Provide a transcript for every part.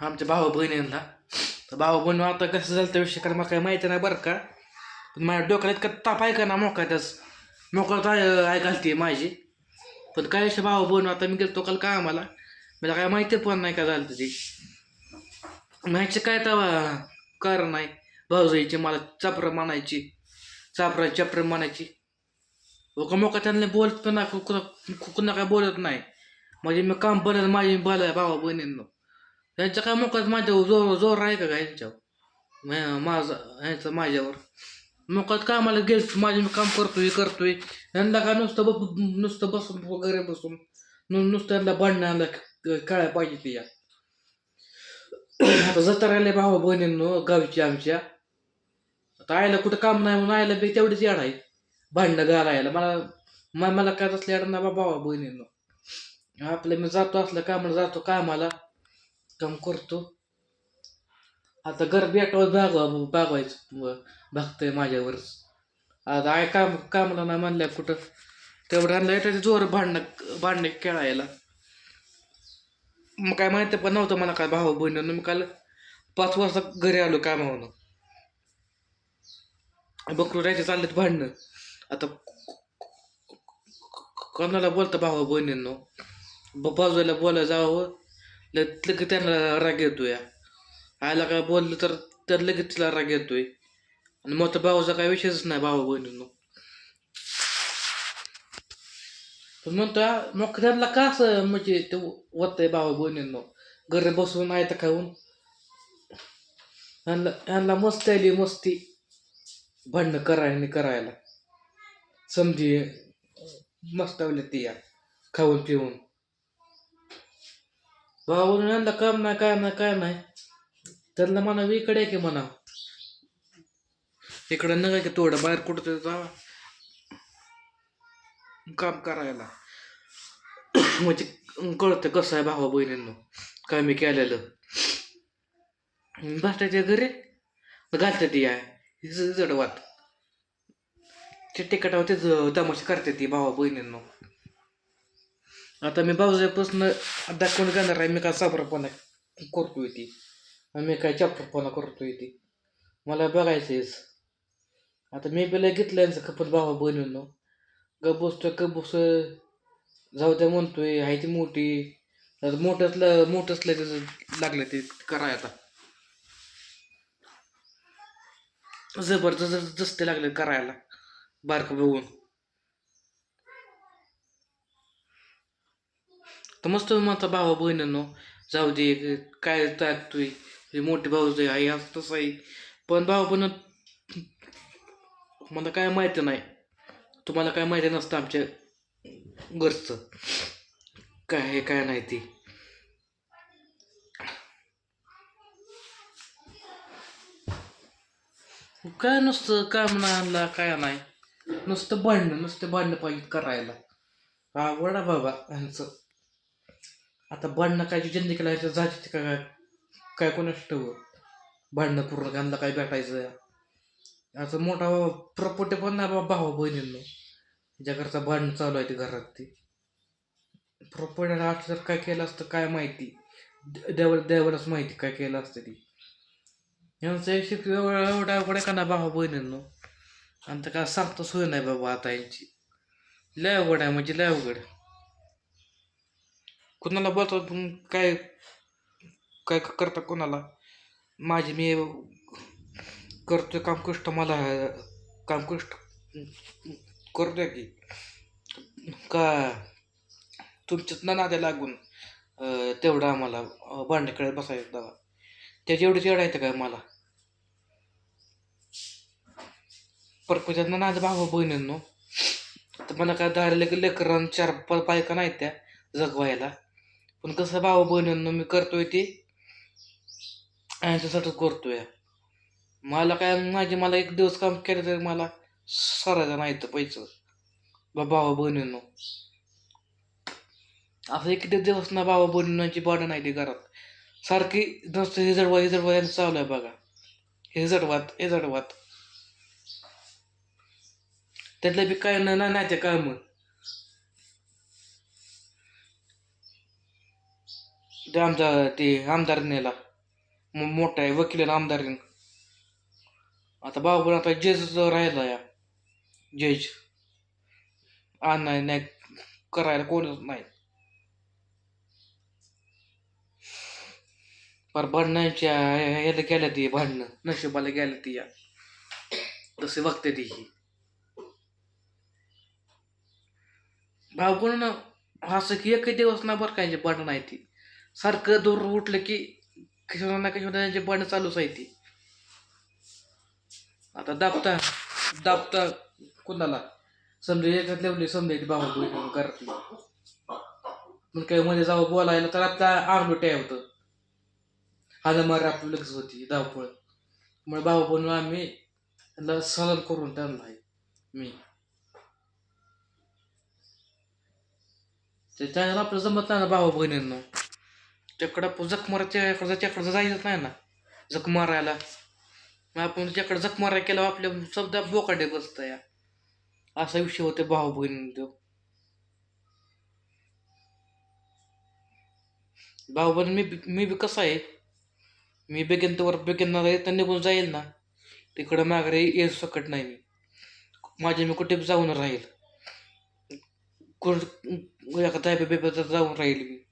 आमच्या भाऊ बहिणींना. तर भाऊ बहिणी आता कसं झालं त्या विषयी कारण मला काही माहिती नाही बरं का. पण माझ्या डोक्याला इतका ताप आहे का ना त्याच. मोकळत आहे घालते माझी. पण काय असे भाऊ बहिणी आता मी गेलो काल काय आम्हाला मला काय माहिती पण नाही का झालं तुझी माहिती काय तर कारण नाही. भाऊजाईची मला चापरं म्हणायची. चापरा चपरं म्हणायची. हो का मोका त्यांना बोलत पण नाही कुणा काय बोलत नाही. म्हणजे मी काम बनत माझी बल भावा बहिणींना. त्यांच्या काय मोकळ्यात माझ्यावर जोर जोर आहे का काय यांच्यावर माझं माझा ह्याचं माझ्यावर. मोकात कामाला गेल माझे मी काम करतोय करतोय. यांना काय नुसतं ब- नुसतं बसून वगैरे बसून नुसतं यांना भांडणाला कळायला पाहिजे ते या. आता जत्राला भावा बहिणींनो गावची आमच्या. आता आईला कुठं काम नाही म्हणून आईला बी तेवढीच याड आहे. भांडणं घालायला. मला मला काय तसलं याड ना भावा बहिणींनो. आपलं मी जातो असलं कामाला जातो कामाला. काम करतो. आता घर बेटावर भागवा भागवायचं भागतंय माझ्यावरच आता आय काम कामाला नाही म्हणल्या कुठं. तेवढं आणलं येतं जोर भांडणं भांडणं खेळायला. मग काय माहिती पण नव्हतं मला काय भाऊ बहिणीनं मी काल पाच वाजता घरी आलो कामावनं बकरू राहायचे चाललेत भांडणं. आता कोणाला बोलतं भाऊ बहिणींनो? ब- बाजूला बोलायला जावं. ल- लगेच त्यांना राग येतोय. आयला काय बोललं तर तर लगेच तिला राग येतोय. आणि मोठा भाऊचा काय विषयच नाही भाऊ बहिणींनो. पण म्हणतो मग त्यांना का असं म्हणजे ते होतंय भाऊ बहिणींनो? घरी बसून आहे तर खाऊन. ह्यांना ह्यांना मस्त आली मस्ती. भांडणं करायला आणि करायला. समजी मस्त आवली ती या खाऊन पिऊन. भाऊन यांना काम नाही काय नाही काय नाही. त्यांना म्हणा इकडे की म्हणा इकडं नका की थोडं बाहेर कुठं जावा. काम करायला. म्हणजे कळतं कसं आहे भावा बहिणींनो काय मी केलेलं. बसताच्या घरी घालतात ती आहे. जडवात ते तिकटावर तेच तमाशा करते ती भावा बहिणींनो. आता मी भाऊजापासून दाखवून घेणार आहे? मी काय साबरपणा करतोय ती. मी काय चापरपणा करतोय ती. मला बघायचंच आता मी पहिला घेतलं यांचं खपत भावा बहिणींनो. ग बसतोय ग बस जाऊ द्या म्हणतोय आहे ती मोठी. आता मोठ्यातलं मोठंच त्याचं लागलं ते कराय आता. जबरदस्त जस्त लागले करायला. बारकं बघून. तर मस्त माझा भावा बहिणींनो जाऊ दे काय टाकतोय हे मोठे भाऊ जे आहे असं तसं आहे. पण भाऊ पण मला काय माहिती नाही. तुम्हाला काय माहिती नसतं आमच्या घरचं. काय आहे काय नाही ती. काय नुसतं काम नाही आणला काय नाही. नुसतं भांडणं नुसतं भांडणं पाहिजे करायला. आवडा बाबा ह्यांचं. आता भांडणं काय जिंदगी केला ह्याच्या जाती काय काय कोणाच ठेव? भांडणं पूर्ण घालणं काय भेटायचं? असं मोठा प्रपोटे पण नाही बाबा भावा बहिणींनो. ज्या घरचा भांडणं चालू आहे ते घरात ते. प्रपोटे असलं तर काय केलं असतं काय माहिती? देवा देवालाच माहिती काय केलं असतं ती. यांचं शिक एवढा एवढा अवघड आहे का ना भावा बहिणींनो? आणि तर काय सांगता सोय नाही बाबा आता यांची. लय अवघड आहे म्हणजे लय अवघड. कुणाला बोलतो पण काय काय करता कोणाला? माझी मी करतोय काम कष्ट मला काम कष्ट करतोय की. का तुमच्यात ना नाद्या लागून तेवढं आम्हाला भांडेकडे बसायचं दवा त्याची एवढीच येड आहे काय मला? परपंचात ना नाद भावा बहिणींनो तर मला काय दहा लेक लेकरांना चार प पायका नाहीत त्या जगवायला. पण कसं भावा बहिणींनो मी करतोय ते यांच्यासाठी करतोय. मला काय माझे मला एक दिवस काम केलं तर मला सरायचं नाही तर पैसे. भावा बहिणींनो. असं एक दिवस ना भावा बहिणींची बॉडी नाही ती घरात. सारखी नसतं हे जडवा हे जडवा यांचं चालू आहे बघा. हे जडवात हे जडवात त्यातलं बी काय ना नाही ते काम. ते आमचा ते आमदार नेला मोठा आहे वकील आमदार आता भाऊ पण आता जज राहिला या जज. आ नाही नाही करायला कोणच नाही. पर भांडणांच्या याला गेल्या ती भांडणं नशिबाला गेल्या ती या. तसे बघते ती ही. भाऊ पण ना असं की एकही दिवस ना बरं काय भांडण आहे ती. सारखं दूर उठलं की कशाला ना कशाला त्यांचे भांडणं चालूच आहे ती. आता दाबता दाबता कुणाला? समजा याच्यात लेवली समजायची बाबा बहिणी घरातली मग काय मध्ये जावं बोलायला तर आपला आंगलोटे होतं? हालं मार आपली लगेच होती धावपळ. मग बाबा बनून आम्ही त्यांना सलाम करून त्यांना मी. ते त्याला आपलं जमत नाही ना बाबा बहिणींना. त्याच्याकडं आपण जख मारायच्या त्याकडं जायचं नाही ना जख मारायला. मग आपण त्याच्याकडे जख मारायला आपल्या शब्द बोकाडे बसत या असा विषय होते भाऊ बहिणी तो. भाऊ बहिणी मी बी- मी बी कसा आहे? मी बेगेन तर बेगेन तर निघून जाईल ना. तिकडं माघारी येऊ शकत नाही मी. माझे मी कुठे जाऊन राहील. कोण एका जाऊन राहील मी.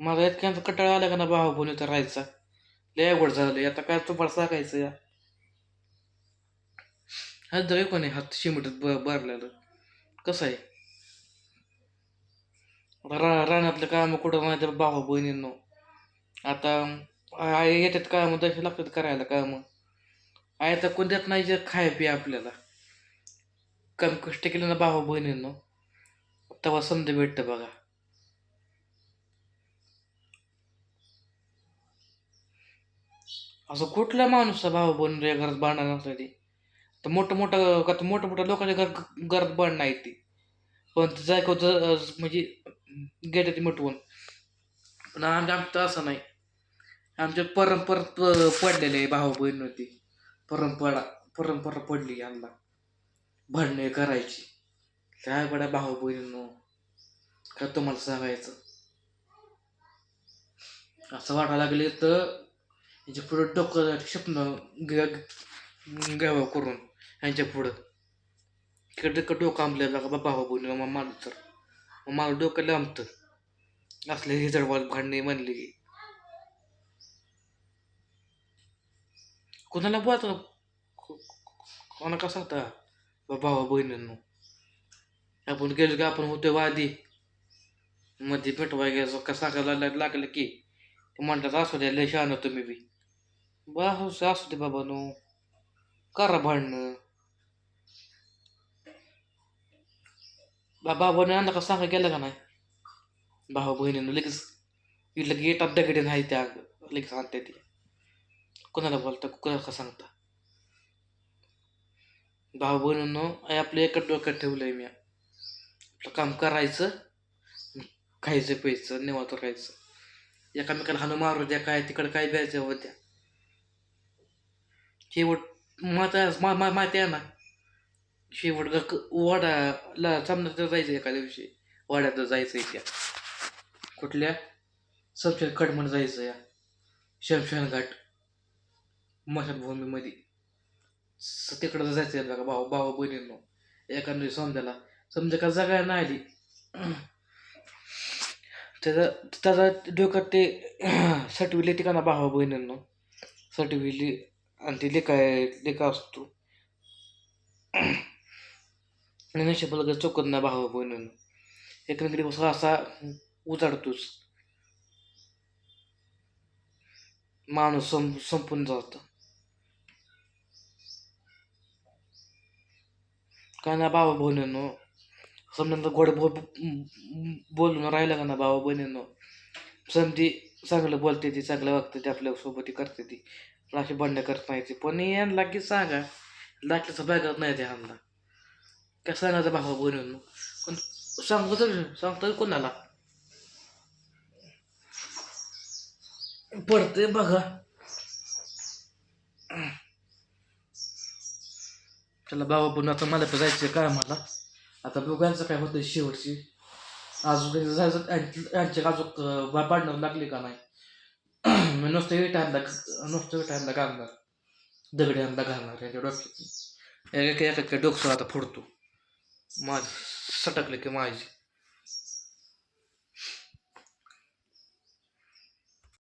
माझा इतक्यांचा कटाळा आला का ना भाऊ बहिणी तर राहायचा? लय अवघड झालं आता काय तुम्हाला सांगायचं या? हात जाऊ कोणी हात शिमिटत ब भरलेलं. कसं आहे? रा रानातलं काम कुठं नाही तर भाऊ बहिणींनो. आता आई येतात काम तसे लागतात करायला काम. आई तर कोण देत नाही जे खाय पिया आपल्याला. कमी कष्ट केलं ना भाऊ बहिणींनो. तेव्हा संधी भेटतं बघा. असं कुठला माणूस आहे भाऊ बहिणी या घरात भांडण नसतं तर मोठं मोठं का तर मोठं मोठं लोकांच्या घर घरात भांडणं नाही ती. पण ते जायचं म्हणजे गेलं ती मिटवून. पण आमच्या आमचं असं नाही. आमच्या परंपरा प- पडलेले आहे भाऊ बहीण होती परंपरा परंपरा पडली यांना. भांडणे करायची. काय बड्या भाऊ बहिणींनो? का तुम्हाला सांगायचं? असं वाटायला लागले तर यांच्या पुढं डोकं स्वप्न घ्या- करून यांच्या पुढं. इकडे तिकडं डोकं आंबलं का बाबा भाऊ बहिणी मग मला तर. मग मला डोकं लांबतं. असले हिजडवाद भांडणे म्हणले की. कोणाला बोलतो कोणा का सांगता भावा बहिणींनो. आपण गेलो की आपण होतो वादी. मध्ये पेटवाय गेलो का सांगायला लागलं की. म्हणतात असू द्या लय शहाणं तुम्ही बी. बा हो असू दे बाबा नो. करा भांडणं. बा बाबाने आणला का सांगा गेलं का नाही? भाऊ बहिणीनं लगेच इथलं गेट येतात दगडी नाही त्या लगेच आणते ती कोणाला बोलता कोणाला का सांगता? भाऊ बहिणीनं आपलं एकच डोक्यात ठेवलंय मी. आपलं काम करायचं खायचं प्यायचं निवांत राहायचं. एकामेकाला हनुमान मारू द्या काय तिकडं काय द्यायचं होत्या शेवट माता मा मा माहिती आहे ना शेवट ग वाडाला समजा जायचं एका दिवशी. वाड्यात जायचं त्या. कुठल्या? समशान म्हणून जायचं या. शमशान घाट. मशानभूमीमध्ये. स- तिकडं जायचं आहे बघा भाऊ भाऊ बहिणींनो. एखाद्या समजायला. समजा का जागा नाही आली. त्याचा त्याचा डोक्यात ते सटविले ठिकाणा भावा बहिणींनो? सटविली आणि ती लेखा लेखा असतो. आणि नशिब लगेच चौकत ना भावा बहिणींनो. एकमेकडे बस असा उजाडतोच. माणूस सं संपून जात. काय ना भावा बहिणींनो? समजा गोड बो बोलून राहिलं का ना भावा बहिणींनो? समजी चांगलं बोलते ती चांगलं वागते ती आपल्यासोबत ती करते ती. पण अशी बंड करत नाही ते पण यांना की सांगा लाटल्याचं बॅगत नाही ते ह्यांना काय सांगायचं भावा बहिणींनो पण सांगतो तर सांगतो कोणाला? पडते बघा. चला बाबा पण आता मला पण जायचं काय मला आता दोघांचं काय होतं शेवटची. अजून जायचं यांचे अजून भांडणं लागले का नाही? मी विट विटांना नुसतं विटांना घालणार दगडी अंदा घालणार याच्या डोक्यात एक एक एक डोकसं आता फोडतो माझ सटकलं की माझी